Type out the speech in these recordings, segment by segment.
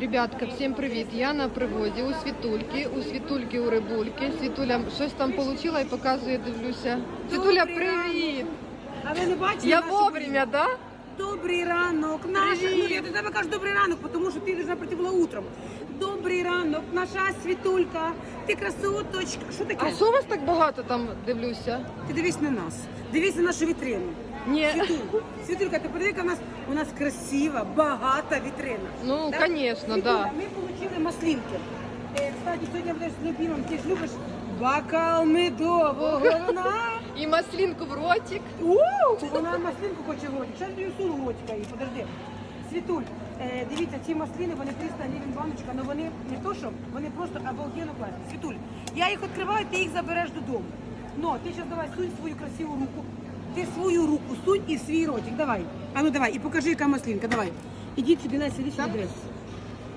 Ребятка, всім привіт! Я на приводі у Світульки, у Світульки у Рибульки. Світуля щось там отримала і показує, дивлюся. Світуля, Добрий привіт! А ви не бачите? Я нашу вовремя, да? Добрий ранок, наша. Ну, я до тебе кажу добрий ранок, тому що ти вже прийти була утром. Добрий ранок, наша світулька. Ти красоточка. Що таке? А що у вас так багато там дивлюся? Ти дивись на нас. Дивись на нашу вітрину. Ні. Світулька, Світулька, ти подиви-ка у нас у нас красива, багата вітрина. Ну, конечно, Світуля, да. Ми отримали маслинки. Е, кстати, сьогодні будеш з любимим. Ти ж любиш бокал медового вина. І маслінку в ротик. Вона маслинку хоче в ротик. Зараз сулу ротика їй, подожди. Світуль, е, дивіться, ці маслини, вони 300 гривень баночка, але вони не то, що, вони просто обалденно класні. Світуль, я їх відкриваю, ти їх забереш додому. Но ти зараз давай сунь свою красиву руку. Ти свою руку сунь і в свій ротик. Давай. А ну давай, і покажи, яка маслинка, давай. Ідіть сюди, Леся, ідіть сюди, дивись.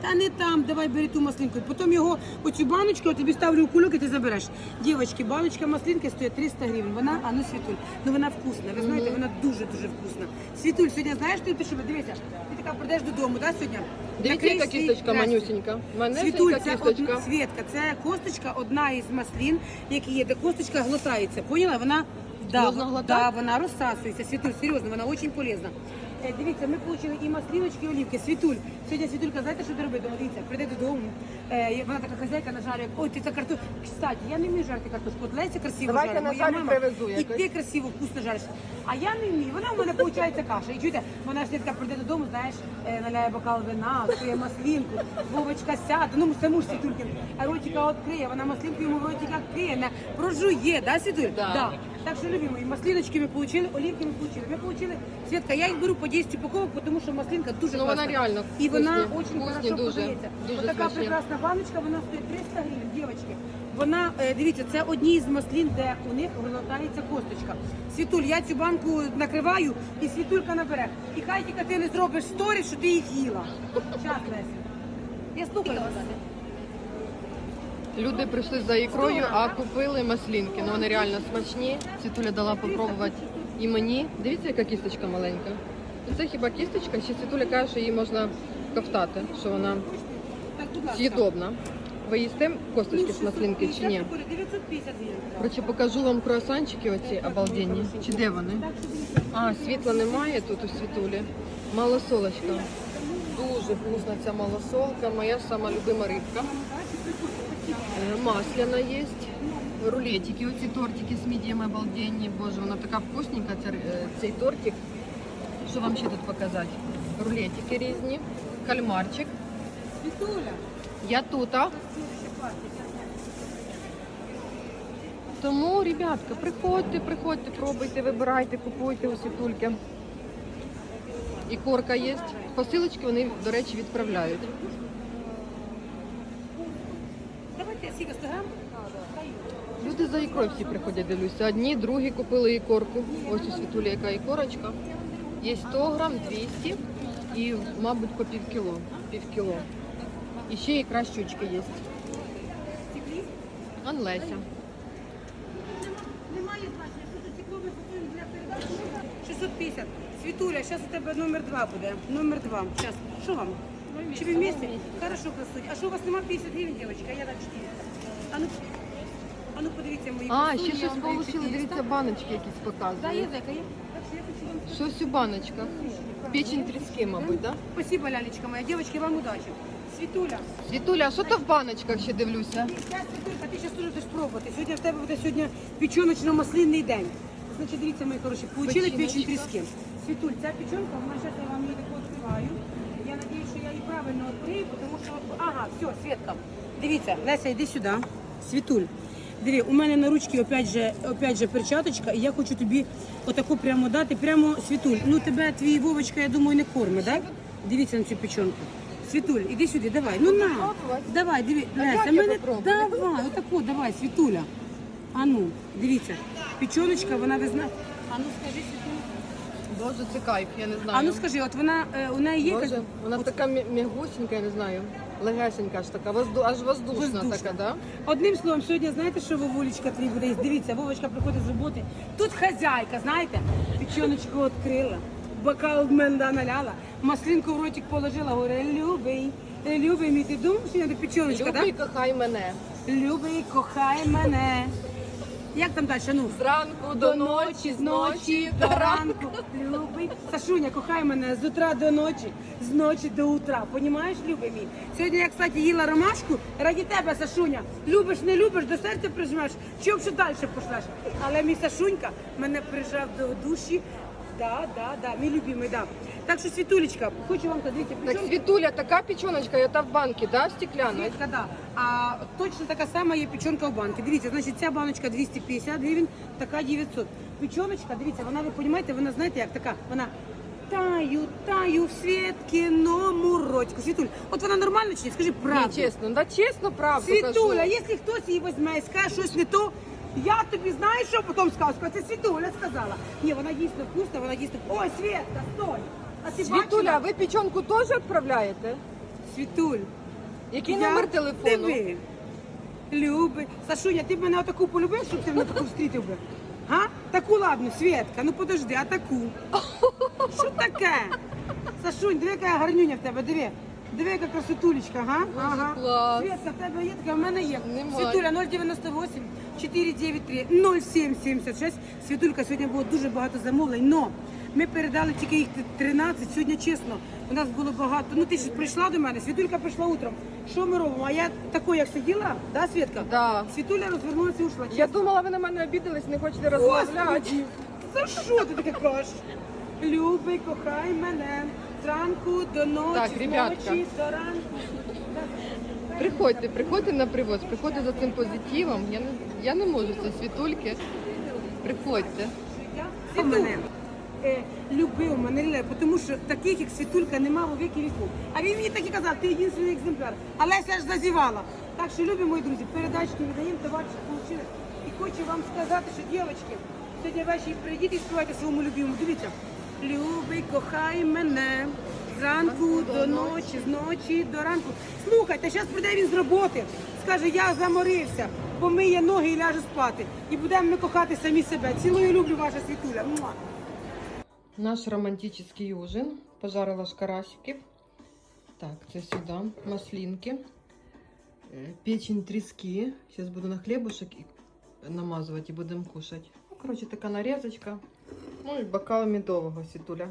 Та не там, давай бери ту маслинку. Потім його, оцю баночку, я тобі ставлю у кульок і ти забереш. Дівчатки, баночка маслинки стоїть 300 гривень. Вона, а ну світуль, ну вона вкусна. Ви знаєте, вона дуже-дуже вкусна. Світуль, сьогодні знаєш, ти, що, дивися, ти така прийдеш додому, да, сьогодні? Дивіться, яка кісточка хрестик. манюсенька. Світуль, це кісточка. Світка, це косточка, одна із маслин, які є, де косточка глотається. Поняла? Вона да, Можна глотати? да, вона розсасується. Світуль, серйозно, вона дуже полезна. Е, Дивіться, ми отримали і маслиночки, і олівки. Світуль. Сьогодні Світулька, знаєте, що ти робити? Дома? Дивіться, прийде додому. Е, вона така хазяйка нажарює. Ой, ти та картошку. Кстати, я не вмію жарити картошку. От Леся красиво Давайте жарить, моя мама. привезу І якось. ти красиво, вкусно жариш. А я не вмію. Вона в мене виходить каша. І чуєте, вона ж така прийде додому, знаєш, е, наляє бокал вина, своє маслинку, Вовочка сяде, ну це муж Світулькин, а ротика відкриє, вона маслинку йому в ротика не прожує, да, Світуль? Да. Так що, любимо, і маслиночки ми отримали, олівки ми отримали. Ми отримали, Світка, я їх беру по 10 упаковок, тому що маслинка дуже Ну, класна. вона реально І вона вкусні, дуже вкусні хорошо дуже, подається. дуже Ось така смачні. прекрасна баночка, вона стоїть 300 гривень, дівчатки. Вона, е, дивіться, це одні з маслін, де у них вилотається косточка. Світуль, я цю банку накриваю і світулька набере. І хай тільки ти не зробиш сторіс, що ти їх їла. Час, Леся. Я слухаю вас. Люди прийшли за ікрою, а купили маслінки. Ну вони реально смачні. Світуля дала попробувати і мені. Дивіться, яка кісточка маленька. Це хіба кісточка? Ще Світуля каже, що її можна ковтати, що вона з'їдобна. Ви їсте косточки з маслинки чи ні? 950. Короче, покажу вам круасанчики оці обалденні. Чи де вони? А, світла немає тут у світулі. Малосолочка. Дуже вкусна ця малосолка, моя сама любима рибка. Е, Масляна є. Рулетики, оці тортики з мідіями обалденні. Боже, вона така вкусненька, е, цей тортик. Що вам ще тут показати? Рулетики різні, кальмарчик. Я тут. Тому, ребятка, приходьте, приходьте, пробуйте, вибирайте, купуйте у світульки. І корка є. Посилочки вони, до речі, відправляють. Давайте скільки 100 грам? Люди за ікрою всі приходять, дивлюся. Одні, другі купили ікорку. Ось у світулі яка ікорочка. Є 100 грам, 200 і, мабуть, по пів кіло. Пів кіло. І ще ікра щучки є. Анлеся. Немає значення, що це готуємо для передачі. 650. Світуля, зараз у тебе номер два буде. Номер два. Зараз. Що вам? Чи ви вместе? Хорошо, красуть. А що у вас нема 50 гривень, дівчатка? Я дам 400. А ну, а ну подивіться мої А, красуні, ще я щось вам даю получили. 400. Дивіться, баночки якісь Да, є показують. зека, є. Я хочу вам Щось у баночках. Печень тріски, мабуть, так? Да? Спасибо, лялечка моя. Девочки, вам удачи. Світуля. Світуля, а що то в баночках ще дивлюся? Я, Світулька, ти зараз теж будеш пробувати. Сьогодні в тебе буде сьогодні печоночно-маслинний день. Значить, дивіться, мої хороші, получили печень тріски. Світуль, ця печенка, вона зараз я вам її таку відкриваю. Я надіюсь, що я її правильно відкрию, тому що... Ага, все, Світка. Дивіться, Леся, йди сюди. Світуль. Диви, у мене на ручці опять же, опять же перчаточка, і я хочу тобі отаку прямо дати, прямо Світуль. Ну тебе твій Вовочка, я думаю, не кормить, так? Дивіться на цю печенку. Світуль, іди сюди, давай. Ну на. Давай, диви. як Леся, мене... Давай, отаку, давай, Світуля. А ну, дивіться. Печеночка, вона ви знаєте. А ну скажи, Світуля. Боже, це кайф, я не знаю. А ну скажи, от вона, е, у неї є якась... Боже, вона така м'я- м'ягусенька, я не знаю. Легесенька ж така, возду, аж воздушна, Воздушна. така, да? Одним словом, сьогодні знаєте, що Вовулечка твій буде їсти? Дивіться, Вовочка приходить з роботи. Тут хазяйка, знаєте, печеночку відкрила. бокал в мене наляла, маслинку в ротик положила, говорю, любий, любий мій, ти думаєш, що я до печеночка, Любий, кохай мене. Любий, кохай мене. Як там далі? Ну? Зранку до ночі, з ночі до ранку. Любий. Сашуня, кохай мене з утра до ночі, з ночі до утра. Понімаєш, любий мій? Сьогодні я, кстати, їла ромашку раді тебе, Сашуня. Любиш, не любиш, до серця прижмеш, чи ще далі пошлеш. Але мій Сашунька мене прижав до душі. Да, да, да, мій любимий, да. Так що, Світулечка, хочу вам дивіться, Так, причому- Світуля, така печеночка, это в банке, да, стеклянной? Світка, да. А точно така сама є печенка в банки. Дивіться, значить, ця баночка 250 гривень, така 900. Печеночка, дивіться, вона, ви розумієте, вона, знаєте, як така, вона таю, таю в світкиному ротику. Світуль, от вона нормальна чи ні? Скажи правду. Не, честно, да честно, правду Світуля, кажу. якщо хтось її візьме і скаже щось не то, я тобі знаєш, що потім скажу? Це Світуля сказала. Ні, вона дійсно вкусна, вона дійсно... Ой, Світка, стой! А ти Світуля, бачила? ви печенку теж відправляєте? Світуль, Який Я номер телефону? Диви. Люби. Сашуня, ти б мене отаку полюбив, щоб ти мене таку встрітив би? Га? Таку ладно, Свєтка, ну подожди, а таку? Що таке? Сашунь, диви, яка гарнюня в тебе, диви. Диви, яка красотулечка, га? Клас. Свєтка, в тебе є така, в мене є. Немає. Світуля 098 493 0776. Світулька, сьогодні було дуже багато замовлень, но ми передали тільки їх 13. Сьогодні чесно, у нас було багато. Ну ти ж прийшла до мене, Світулька прийшла утром. Що ми робимо? А я такою, як сиділа, да, Світка? Да. Світуля розвернулася і ушла. Я думала, ви на мене обідались, не хочете розмовляти. Господи, За що ти таке кажеш? Любий, кохай мене, зранку до ночі, Так, ребятка. ночі до ранку. Приходьте, приходьте на привоз, приходьте за цим позитивом. Я не, я не можу це світульки. Приходьте. Ти мене е, любив мене, Ліле, тому що таких, як Світулька, нема у віки віку. А він мені так і казав, ти єдиний екземпляр. Але я ж зазівала. Так що, любі мої друзі, передачки віддаємо, товариші получили. І хочу вам сказати, що дівчатки, сьогодні ввечері прийдіть і співайте своєму любимому. Дивіться. Любий, кохай мене. Зранку до ночі, з ночі до ранку. Слухайте, зараз прийде він з роботи. Скаже, я заморився, помиє ноги і ляже спати. І будемо ми кохати самі себе. Цілую, люблю ваша світуля. Наш романтический ужин. Пожарила ж карасиків. Так, це сюди. Маслинки. Е, Печень тріски. Зараз буду на хлібушек намазувати і будемо кушати. Ну, коротше, така нарізочка. Ну і бокал медового світуля.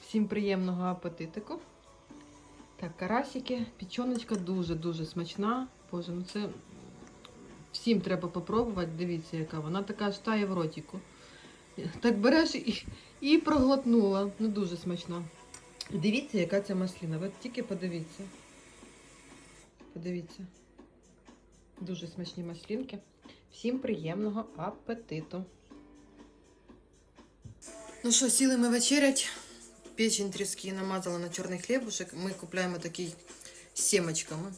Всім приємного апетитику. Так, карасики, печеночка дуже-дуже смачна. Боже, ну це всім треба попробувати. Дивіться, яка вона така аж тає в ротику. Так береш і, і проглотнула. Ну дуже смачна. Дивіться, яка ця масліна. Ви тільки подивіться. Подивіться. Дуже смачні маслінки. Всім приємного апетиту. Ну що, сіли ми вечерять. Печень тріски намазала на чорний хлібушек. Ми купляємо такий з сімочками.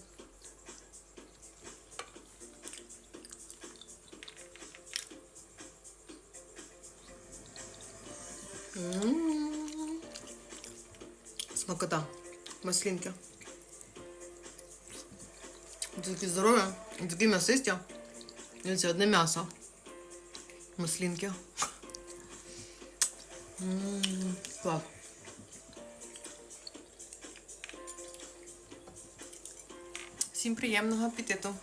М. Маслинки. Такі здорові, такі м'ясисті. Це одне м'ясо. Маслинки. М, Клас. Всім приємного апетиту.